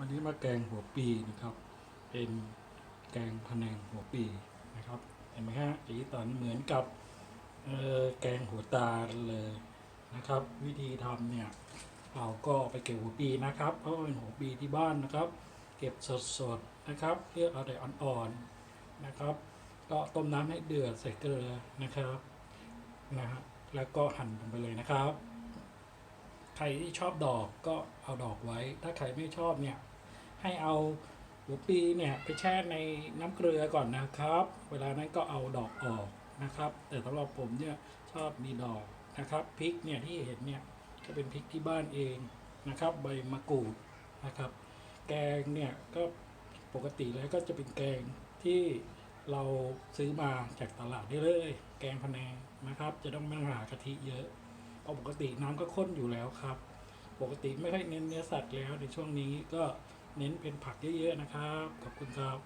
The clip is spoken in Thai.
วันนี้มาแกงหัวปีนะครับ เป็นแกงพะแนงหัวปีนะครับ เห็นไหมฮะสีสันเหมือนกับแกงหัวตาเลยนะครับ วิธีทำเนี่ยเราก็ไปเก็บหัวปีนะครับ เพราะว่าเป็นหัวปีที่บ้านนะครับ เก็บสดๆนะครับเลือกเอาแต่อ่อนๆนะครับ ก็ต้มน้ำให้เดือดใส่เกลือนะครับนะฮะแล้วก็หั่นลงไปเลยนะครับ ใครที่ชอบดอกก็เอาดอกไว้ ถ้าใครไม่ชอบเนี่ย ให้เอาหัวปีเนี่ยไปแช่ในน้ำเกลือก่อนนะครับ เวลานั้นก็เอาดอกออกนะครับ แต่สำหรับผมเนี่ยชอบมีดอกนะครับพริกเนี่ยที่เห็นเนี่ยก็เป็นพริกที่บ้านเองนะครับ ใบมะกรูดนะครับ แกงเนี่ยก็ปกติแล้วก็จะเป็นแกงที่เราซื้อมาจากตลาดได้เลย แกงพะแนงนะครับ จะต้องไม่ต้องหากะทิเยอะ เอาปกติน้ำก็ข้นอยู่แล้วครับ ปกติไม่ค่อยเน้นเนื้อสัตว์แล้วในช่วงนี้ก็เน้นเป็นผักเยอะๆนะครับ ขอบคุณครับ